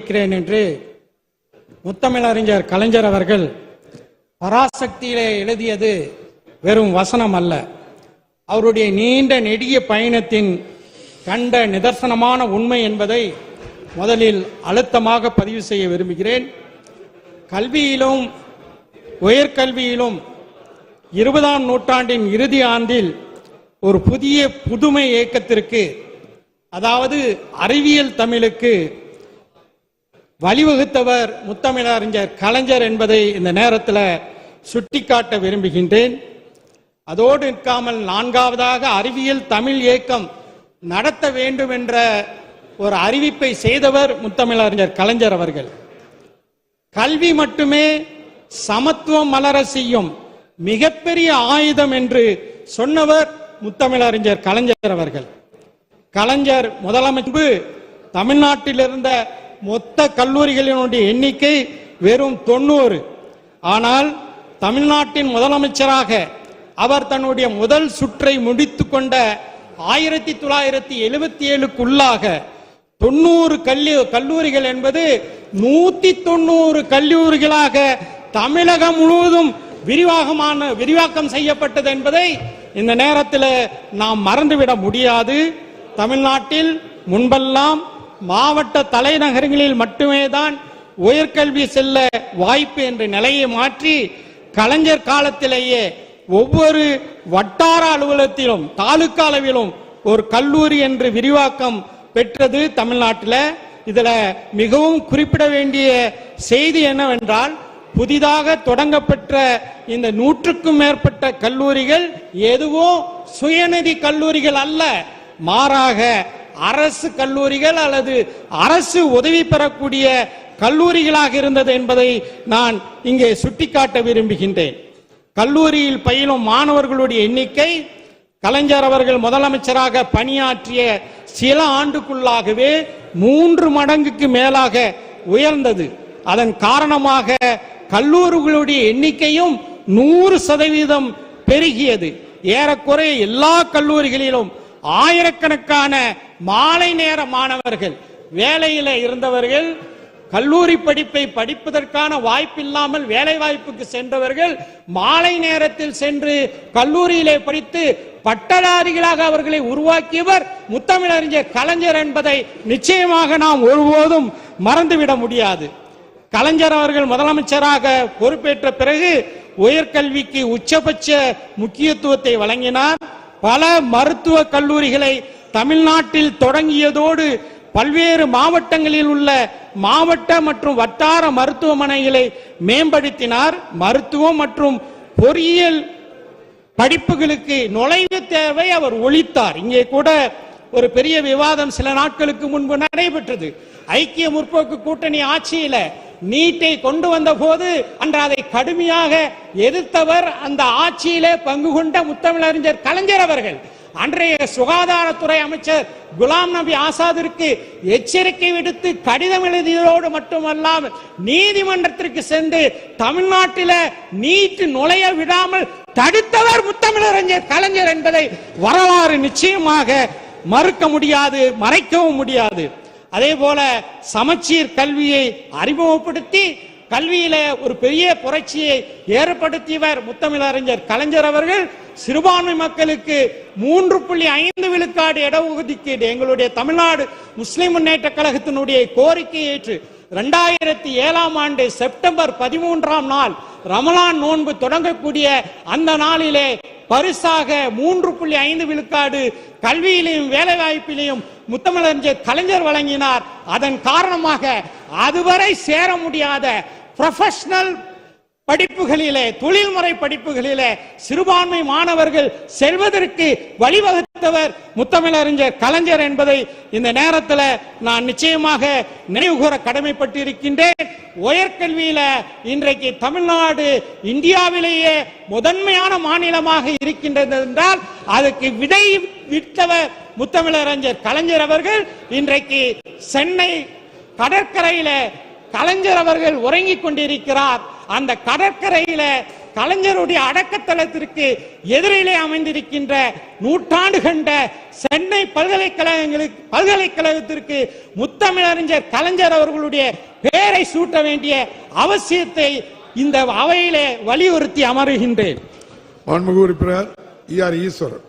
இருக்கிறேன் என்று முத்தமிழறிஞர் கலைஞர் அவர்கள் பராசக்தியிலே எழுதியது வெறும் வசனம் அல்ல. அவருடைய நீண்ட நெடிய பயணத்தின் கண்ட நிதர்சனமான உண்மை என்பதை முதலில் அழுத்தமாக பதிவு செய்ய விரும்புகிறேன். கல்வியிலும் உயர்கல்வியிலும் இருபதாம் நூற்றாண்டின் இறுதி ஆண்டில் ஒரு புதிய புதுமை இயக்கத்திற்கு அதாவது அறிவியல் தமிழுக்கு வழிவகுத்தவர் முத்தமிழறிஞர் கலைஞர் என்பதை இந்த நேரத்தில் சுட்டிக்காட்ட விரும்புகின்றேன். அதோடு நிற்காமல் நான்காவதாக அறிவியல் தமிழ் இயக்கம் நடத்த வேண்டும் என்ற ஒரு அறிவிப்பை செய்தவர் முத்தமிழறிஞர் கலைஞர் அவர்கள். கல்வி மட்டுமே சமத்துவம் மலர செய்யும் மிகப்பெரிய ஆயுதம் என்று சொன்னவர் முத்தமிழறிஞர் கலைஞர் அவர்கள். கலைஞர் முதலமைப்பு தமிழ்நாட்டில் இருந்த மொத்த கல்லூரிகளினுடைய எண்ணிக்கை வெறும் தொண்ணூறு. ஆனால் தமிழ்நாட்டின் முதலமைச்சராக அவர் தன்னுடைய முதல் சுற்றை முடித்து கொண்ட ஆயிரத்தி தொள்ளாயிரத்தி எழுபத்தி ஏழுக்குள்ளாக தொண்ணூறு கல்லு கல்லூரிகள் என்பது நூத்தி தொண்ணூறு கல்லூரிகளாக தமிழகம் முழுவதும் விரிவாகமான விரிவாக்கம் செய்யப்பட்டது என்பதை இந்த நேரத்தில் நாம் மறந்துவிட முடியாது. தமிழ்நாட்டில் முன்பெல்லாம் மாவட்ட தலைநகரங்களில் மட்டுமே தான் உயர்கல்வி செல்ல வாய்ப்பு என்ற நிலையை மாற்றி கலைஞர் காலத்திலேயே ஒவ்வொரு வட்டார அலுவலகத்திலும் தாலுக்கா அளவிலும் ஒரு கல்லூரி என்று விரிவாக்கம் பெற்றது தமிழ்நாட்டில். இதில் மிகவும் குறிப்பிட வேண்டிய செய்தி என்னவென்றால் புதிதாக தொடங்கப்பெற்ற இந்த நூற்றுக்கும் மேற்பட்ட கல்லூரிகள் எதுவும் சுயநிதி கல்லூரிகள் அல்ல மாறாக அரசு கல்லூரிகள் அல்லது அரசு உதவி பெறக்கூடிய கல்லூரிகளாக இருந்தது என்பதை நான் இங்கே சுட்டிக்காட்ட விரும்புகின்றேன். கல்லூரியில் பயிலும் மாணவர்களுடைய எண்ணிக்கை கலைஞர் அவர்கள் முதலமைச்சராக பணியாற்றிய சில ஆண்டுக்குள்ளாகவே மூன்று மடங்குக்கு மேலாக உயர்ந்தது. அதன் காரணமாக கல்லூரிகளுடைய எண்ணிக்கையும் நூறு சதவீதம் பெருகியது. ஏறக்குறைய எல்லா கல்லூரிகளிலும் ஆயிரக்கணக்கான மாலை நேர மாணவர்கள் வேலையில இருந்தவர்கள் கல்லூரி படிப்பை படிப்பதற்கான வாய்ப்பில்லாமல் வேலை வாய்ப்புக்கு சென்றவர்கள் மாலை நேரத்தில் சென்று கல்லூரியிலே படித்து பட்டதாரிகளாக அவர்களை உருவாக்கியவர் முத்தமிழறிஞர் கலைஞர் என்பதை நிச்சயமாக நாம் ஒருபோதும் மறந்துவிட முடியாது. கலைஞர் அவர்கள் முதலமைச்சராக பொறுப்பேற்ற பிறகு உயர்கல்விக்கு உச்சபட்ச முக்கியத்துவத்தை வழங்கினார். பல மருத்துவ கல்லூரிகளை தமிழ்நாட்டில் தொடங்கியதோடு பல்வேறு மாவட்டங்களில் உள்ள மாவட்ட மற்றும் வட்டார மருத்துவமனைகளை மேம்படுத்தினார். மருத்துவம் மற்றும் பொறியியல் படிப்புகளுக்கு நுழைவு தேவை அவர் ஒழித்தார். இங்கே கூட ஒரு பெரிய விவாதம் சில நாட்களுக்கு முன்பு நடைபெற்றது. ஐக்கிய முற்போக்கு கூட்டணி ஆட்சியில நீட்டை கொண்டு வந்த போது அன்று அதை கடுமையாக எதிர்த்தவர் அந்த ஆட்சியிலே பங்கு கொண்ட முத்தமிழறிஞர் கலைஞர் அவர்கள். அன்றைய சுகாதாரத்துறை அமைச்சர் குலாம் நபி ஆசாதிற்கு எச்சரிக்கை விடுத்து கடிதம் எழுதியதோடு மட்டுமல்லாமல் நீதிமன்றத்திற்கு சென்று தமிழ்நாட்டில நீட்டு நுழைய விடாமல் தடுத்தவர் முத்தமிழறிஞர் கலைஞர் என்பதை வரலாறு நிச்சயமாக மறுக்க முடியாது மறைக்கவும் முடியாது. அதே போல சமச்சீர் கல்வியை அறிமுகப்படுத்தி கல்வியில ஒரு பெரிய புரட்சியை ஏற்படுத்தியவர் முத்தமிழறிஞர் கலைஞர் அவர்கள். சிறுபான்மை மக்களுக்கு மூன்று புள்ளி ஐந்து விழுக்காடு இடஒதுக்கீடு எங்களுடைய தமிழ்நாடு முஸ்லிம் முன்னேற்ற கழகத்தினுடைய கோரிக்கை ஏற்று இரண்டாயிரத்தி ஏழாம் ஆண்டு செப்டம்பர் பதிமூன்றாம் நாள் ரமலான் நோன்பு தொடங்கக்கூடிய அந்த நாளிலே பரிசாக மூன்று புள்ளி ஐந்து விழுக்காடு கல்வியிலையும் வேலைவாய்ப்பிலையும் முத்தமிழறிஞர் கலைஞர் வழங்கினார். அதன் காரணமாக அதுவரை சேர முடியாத ப்ரொஃபஷனல் படிப்புகளிலே தொழில்முறை படிப்புகளிலே சிறுபான்மை மாணவர்கள் செல்வதற்கு வழிவகுத்தவர் முத்தமிழறிஞர் கலைஞர் என்பதை இந்த நேரத்தில் நான் நிச்சயமாக நினைவுகூர கடமைப்பட்டிருக்கின்றேன். உயர்கல்வியில இன்றைக்கு தமிழ்நாடு இந்தியாவிலேயே முதன்மையான மாநிலமாக இருக்கின்றது என்றால் அதுக்கு விடை விட்டவர் முத்தமிழறிஞர் கலைஞர் அவர்கள் இன்றைக்கு சென்னை கடற்கரையில கலைஞர் அவர்கள் உறங்கிக் கொண்டிருக்கிறார். அந்த கடற்கரையில கலைஞருடைய அடக்கத்தலத்திற்கு எதிரிலே அமைந்திருக்கின்ற நூற்றாண்டு கண்ட சென்னை பல்கலைக்கழகங்களுக்கு பல்கலைக்கழகத்திற்கு முத்தமிழறிஞர் கலைஞர் அவர்களுடைய பெயரை சூட்ட வேண்டிய அவசியத்தை இந்த அவையிலே வலியுறுத்தி அமருகின்றேன். உறுப்பினர் ஈஸ்வரன்.